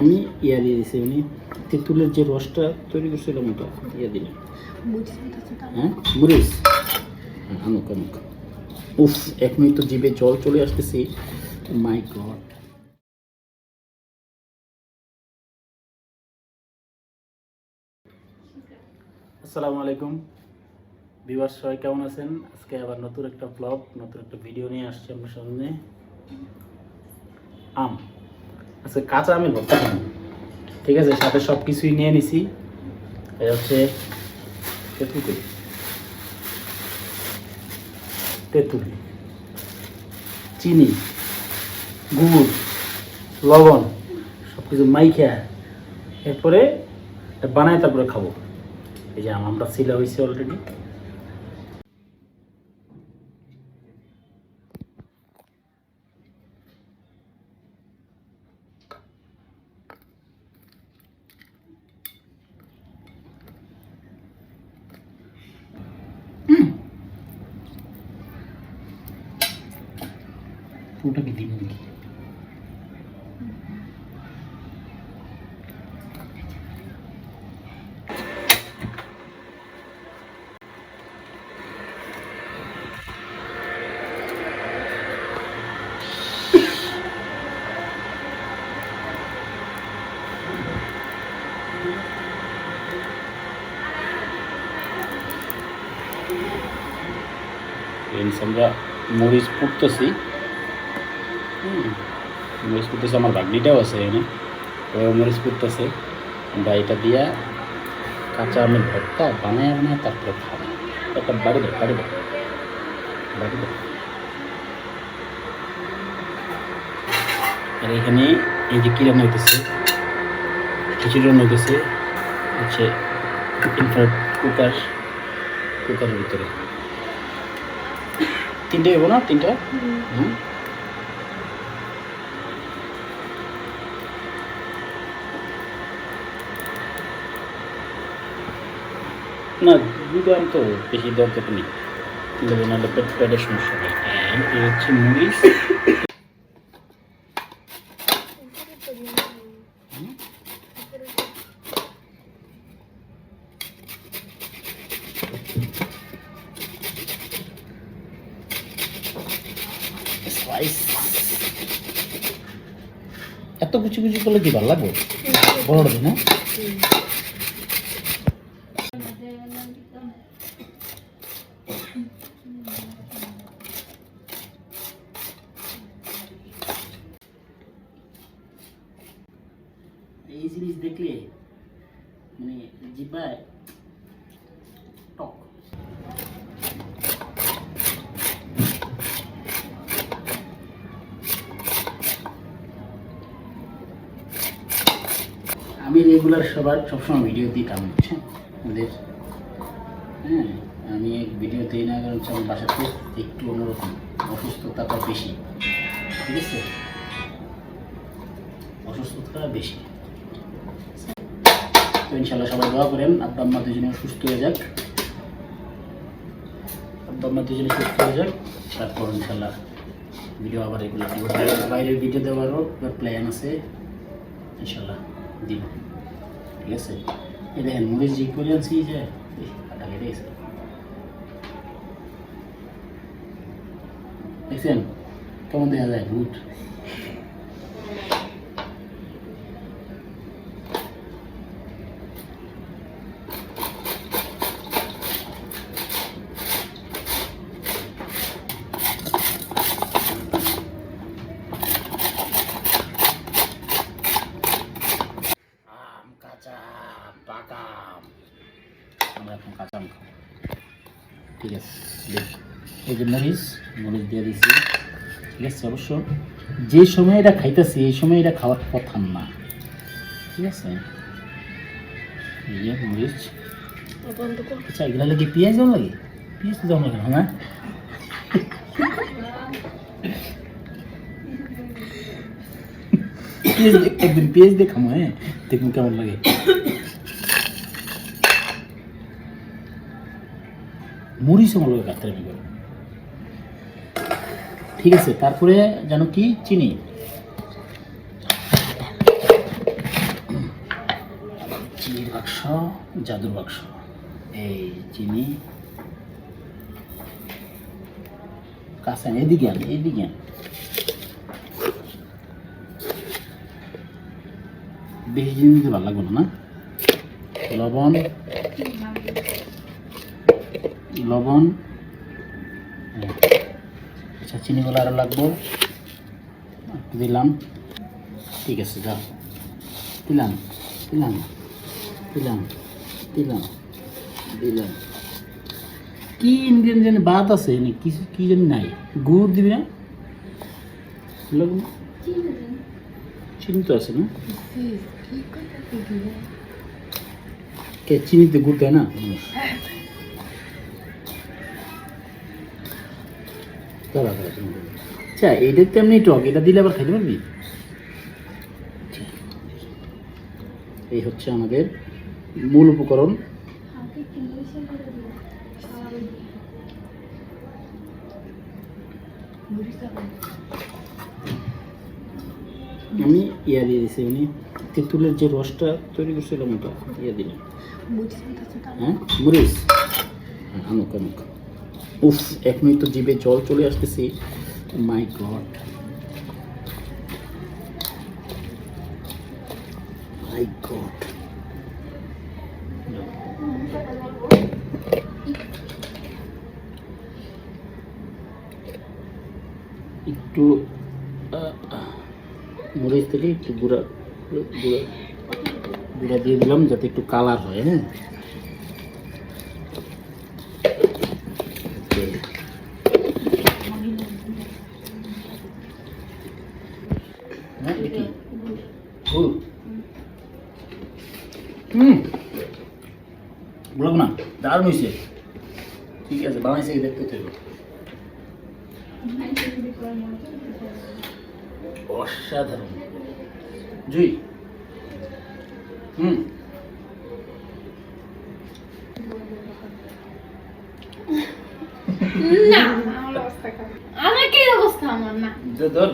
আমি ইয়া দিয়ে দিছি, উনি তেঁতুলের যে রসটা তৈরি করছিলাম ওটা ইয়া দিলাম। হ্যাঁ? মরিচ? আনুক আনুক উফ মিনিট তো জিভে জল চলে আসতেছি। মাই গড আসসালামু আলাইকুম। ভিউয়ার্স, সবাই কেমন আছেন? আজকে আবার নতুন একটা ব্লগ নতুন একটা ভিডিও নিয়ে আসছি আপনার সামনে। আম। আজকে কাঁচা আমের ভর্তা। ঠিক আছে, সাথে সব কিছুই নিয়ে নিছি। এটা হচ্ছে তেঁতুল। তেঁতুল। চিনি। গুড়। লবণ। সব কিছু মাইখা। এরপরে বানায় তারপরে খাব। এই যে আমটা সিলা হয়েছে অলরেডি পুরোটা কি দিন নাকি ফ্রেন্ডস আমরা মরিচ পুড়তেছি হুম, মরিচ পুড়তেছে আমার বাগনিটাও আছে এখানে। ও মরিচ পুড়তেছে আমরা এটা দিয়া কাঁচা আমের ভর্তা বানায় বানায় তারপরে খাব। একটা বাড়ি দেয় বাড়ি দেয় বাড়ি দেয় আর এখানে এই যে কী রান্না হইতেছে খিচুড়ি রান্না হইতেছে হচ্ছে ইনফ্রারেড কুকার কুকারের ভিতরে। তিনটে হইব না তিনটা? হুম। না দুটো আম তো বেশি দরকার নেই। কিন্তু নাহলে পেট পেটের সমস্যা এই হচ্ছে মরিচ? এত কুচি কুচি করলে কি ভালো লাগবে? বড় দিন দেখলে মানে জিব্বায় টক। আমি রেগুলার সবার সবসময় ভিডিও দিতাম বুঝছেন ওদের হ্যাঁ আমি ভিডিও দিই না কারণ হচ্ছে আমার বাসাতে একটু অন্যরকম অসুস্থতাটা বেশি, ঠিক আছে? অসুস্থতাটা বেশি। তো ইনশাল্লাহ সবাই দোয়া করেন। আব্বা, আম্মা দুজনে সুস্থ হয়ে যাক। আব্বা, আম্মা দুজনে সুস্থ হয়ে যাক। তারপর ইনশাল্লাহ ভিডিও আবার এগুলো দিব। বাইরের ভিডিও দেওয়ারও প্ল্যান আছে। ইনশাল্লাহ দিব। ঠিক আছে? এই দেখেন মুড়ির যে করে আনছি যে দেখছেন? কেমন দেখা যায়? ভূত আম কাঁচা আম, পাকা আম আমরা এখন কাঁচা আম খাব যে সময় এটা খাইতেছি, এই সময় এটা খাওয়ার কথা না। ঠিক আছে? এই যে মরিচ। আচ্ছা এগুলো লাগে পেঁয়াজ দেওয়া লাগে? পেঁয়াজ দেওয়া লাগে না একদিন পেঁয়াজ দিয়ে খামো হ্যাঁ? দেখুন কেমন লাগে। মরিচ আমার লোক কাটতে আমি করো ঠিক আছে তারপরে যেন কি? চিনি। চিনির বাক্স জাদুর বাক্স। এই চিনি। কাঁচা আন, এদিকে আন এদিকে আন। বেশি জিনিস ভালো লাগবে না? লবণ। লবণ। আচ্ছা চিনিগুলো আরও লাগবো। একটু দিলাম। ঠিক আছে যাও। দিলাম দিলাম দিলাম দিলাম দিলাম। কি ইনগ্রিডিয়েন্ট জানি বাদ আছে কিছু কি জানি নাই। গুড় দিবি না? লবণ? চিনি তো আছে না? কে চিনিতে গুড় দেয় না? দেবো। আচ্ছা এইটা তো এমনি টক এটা দিলে আবার খাইতে পারবি? এই হচ্ছে আমাদের মূল উপকরণ। আমি ইয়া দিয়ে দিছি মানে তেঁতুলের যে রসটা তৈরি করছিলাম ওটা ইয়া দিলাম। হ্যাঁ? মরিচ হ্যাঁ আনুক আনুক। উফ এখনই তো জিভে জল চলে আসতেছি। মাই গড মাই গড একটু মরিচ থেকে একটু গুঁড়া গুঁড়া গুঁড়া দিয়ে দিলাম যাতে একটু কালার হয় হ্যাঁ Okay. হ্যাঁ দেখি ও হুম বলব না দারুণ হয়েছে ঠিক আছে কি দেখতে চাইব অসাধারণ। জুই। হুম। না আমার কি অবস্থা আমার? না। ধর।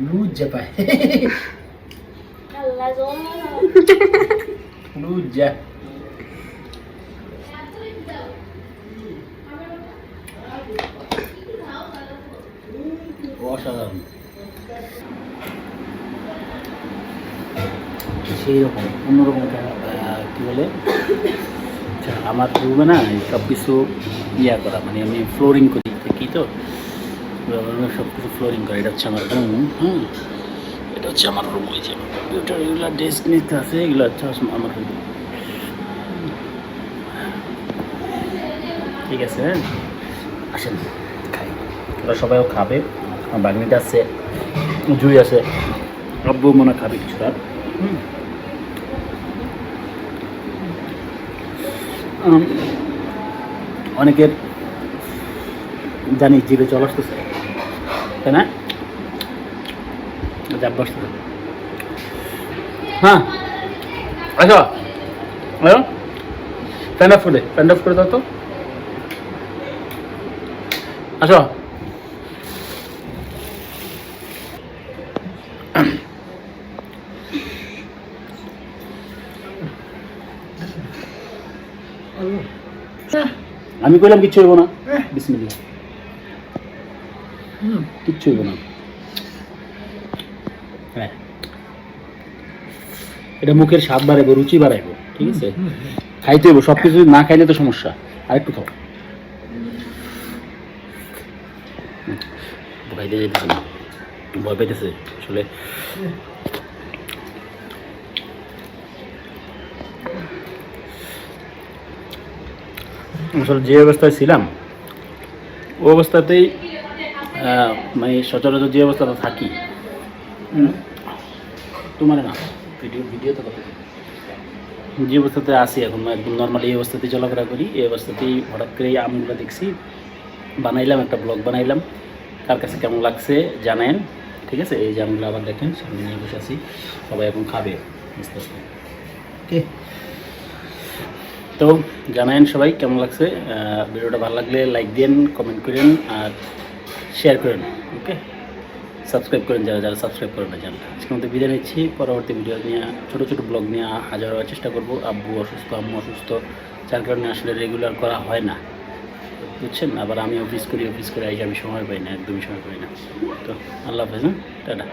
লুজ জাপায় অসাধারণ। সেই রকম অন্যরকম কি বলে? আচ্ছা, আমার রুমে না সব কিছু ইয়া করা মানে আমি ফ্লোরিং করি কি তো? সব কিছু ফ্লোরিং করা এটা হচ্ছে আমার রুম এটা হচ্ছে আমার রুম যে। কম্পিউটার এগুলো ডেস্ক নিতে আছে, এগুলো হচ্ছে আমার রুম ঠিক আছে হ্যাঁ? আসেন, খাই। ওরা সবাইও খাবে। আমার বাগনিটা আছে, জুই আছে। আব্বু মনে খাবে কিছুটা। হুম। অনেকের জানি জিভে জল আসতেছে। তাই না? হ্যাঁ। আচ্ছা অফ করে অফ করে দাও তো। আসো আমি কইলাম কিচ্ছু হইব না। বিসমিল্লাহ। কিচ্ছু হইব না। হ্যাঁ। এটা মুখের স্বাদ বাড়াইবো রুচি বাড়াইবো ঠিক আছে? খাইতে হইব সব কিছু না খাইলে তো সমস্যা। খাও। খাইতে যেতেছে না। ভয় পাইতেছে আসলে। আসলে যে অবস্থায় ছিলাম ও অবস্থাতেই আহ, মানে সচরাচর যে অবস্থাতে থাকি তোমার না ভিডিও ভিডিও তো কথা যে অবস্থাতে আসি এখন একদম নর্মালি এই অবস্থাতেই চলাফেরা করি। এই অবস্থাতেই হঠাৎ করে এই আমগুলো দেখছি বানাইলাম একটা ব্লগ বানাইলাম। কার কাছে কেমন লাগছে জানেন ঠিক আছে? এই যে আমগুলো আবার দেখেন সামনে নিয়ে বসে আছি। সবাই এখন খাবে আস্তে আস্তে ওকে। তো জানায়েন সবাই কেমন লাগছে? ভিডিওটা ভালো লাগলে লাইক দিন কমেন্ট করেন আর শেয়ার করেন ওকে সাবস্ক্রাইব করেন যারা যারা সাবস্ক্রাইব করেন না চ্যানেলটা আজকে আমাদের বিদায় নিচ্ছি। পরবর্তী ভিডিও নিয়ে, ছোটো ছোটো ব্লগ নিয়ে হাজার হওয়ার চেষ্টা করব। আব্বু অসুস্থ, আম্মু অসুস্থ, যার কারণে আসলে রেগুলার করা হয় না। বুঝছেন? আবার আমি অফিস করি অফিস করে আইসে আমি সময় পাই না, একদমই সময় পাই না। তো, আল্লাহ হাফেজ হ্যাঁ? টাটা।